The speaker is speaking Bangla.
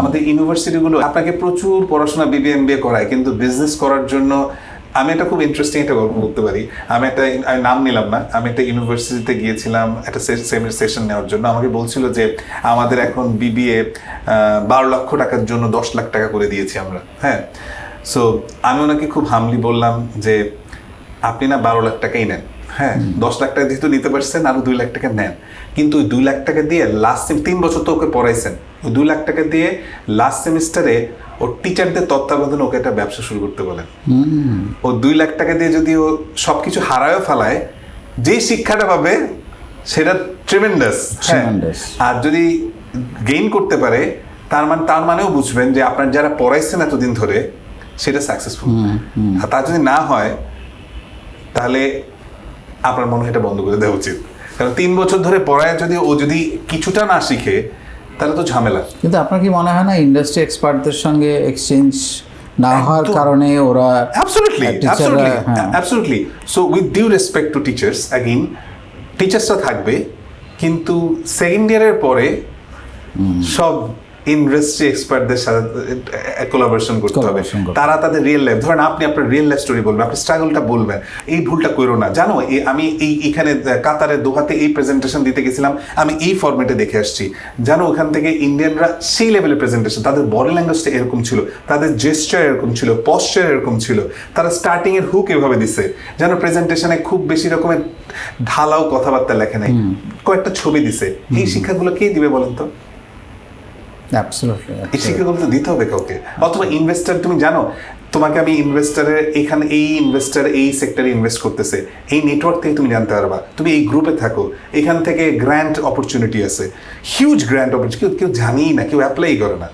আমাদের ইউনিভার্সিটিগুলো আপনাকে প্রচুর পড়াশোনা বিবিএ এমবিএ করায়, কিন্তু বিজনেস করার জন্য আমি একটা খুব ইন্টারেস্টিং একটা গল্প বলতে পারি। আমি একটা, আমি নাম নিলাম না, আমি একটা ইউনিভার্সিটিতে গিয়েছিলাম, একটা সেশন নেওয়ার জন্য। আমাকে বলছিল যে আমাদের এখন বিবিএ বারো লক্ষ টাকার জন্য দশ লাখ টাকা করে দিয়েছি আমরা হ্যাঁ? সো আমি ওনাকে খুব হামলি বললাম যে আপনি না বারো লাখ টাকাই নেন। হ্যাঁ দশ লাখ টাকা যেহেতু নিতে পারছেন আরও দুই লাখ টাকা নেন। কিন্তু ওই দুই লাখ টাকা দিয়ে লাস্ট তিন বছর তো ওকে পড়াইছেন। ওই দুই লাখ টাকা দিয়ে লাস্ট সেমিস্টারে ওর টিচারদের তত্ত্বাবধানে ওকে একটা ব্যবসা শুরু করতে বলেন। ও দুই লাখ টাকা দিয়ে যদি ও সবকিছু হারায়ও ফেলায় যেই শিক্ষাটা পাবে সেটা ট্রেমেন্ডাস Tremendous. আর যদি গেইন করতে পারে তার মানে তার মানেও বুঝবেন যে আপনার যারা পড়াইছেন এতদিন ধরে সেটা সাকসেসফুল আর তা যদি না হয় তাহলে আপনার মনে হয় এটা বন্ধ করে দেওয়া উচিত কারণ তিন বছর ধরে পড়ায় যদি ও যদি কিছুটা না শিখে তাহলে তো ঝামেলা কিন্তু আপনার কি মনে হয় না ইন্ডাস্ট্রি এক্সপার্টদের সঙ্গে এক্সচেঞ্জ না হওয়ার কারণে ওরা Absolutely, আর teacher রা, absolutely, হ্যাঁ। absolutely. So with due respect to টিচার্সরা থাকবে কিন্তু সেকেন্ড ইয়ারের পরে সব ইন্ডাস্ট্রি এক্সপার্টদের সাথে কোলাবোরেশন করতে হবে। তারা তাদের রিয়েল লাইফ ধরেন আপনি আপনার রিয়েল লাইফ স্টোরি বলবেন আপনি স্ট্রাগলটা বলবেন এই ভুলটা করো না। জানো আমি এই এখানে কাতারে দোহাতে এই প্রেজেন্টেশন দিতে গেছিলাম আমি এই ফরম্যাটে দেখে আসছি। জানো ওখান থেকে ইন্ডিয়ানরা সেই লেভেলের প্রেজেন্টেশন তাদের বডি ল্যাঙ্গুয়েজটা এরকম ছিল তাদের জেস্টার এরকম ছিল পশ্চার এরকম ছিল তারা স্টার্টিং এর হুক এভাবে দিছে। যেন প্রেজেন্টেশনে খুব বেশি রকমের ঢালাও কথাবার্তা লেখে নাই। কয়েকটা ছবি দিছে। এই শিক্ষাগুলো কে দিবে বলেন তো? অ্যাবসলিউটলি তো দিতে হবে কাউকে। অথবা ইনভেস্টার তুমি জানো তোমাকে আমি ইনভেস্টারের এখানে এই ইনভেস্টার এই সেক্টরে ইনভেস্ট করতেছে। এই নেটওয়ার্ক থেকে তুমি জানতে পারবা। তুমি এই গ্রুপে থাকো। এখান থেকে গ্র্যান্ড অপরচুনিটি আছে। হিউজ গ্র্যান্ড অপরচুনিটি কেউ কেউ জানেই না কেউ অ্যাপ্লাই করে না।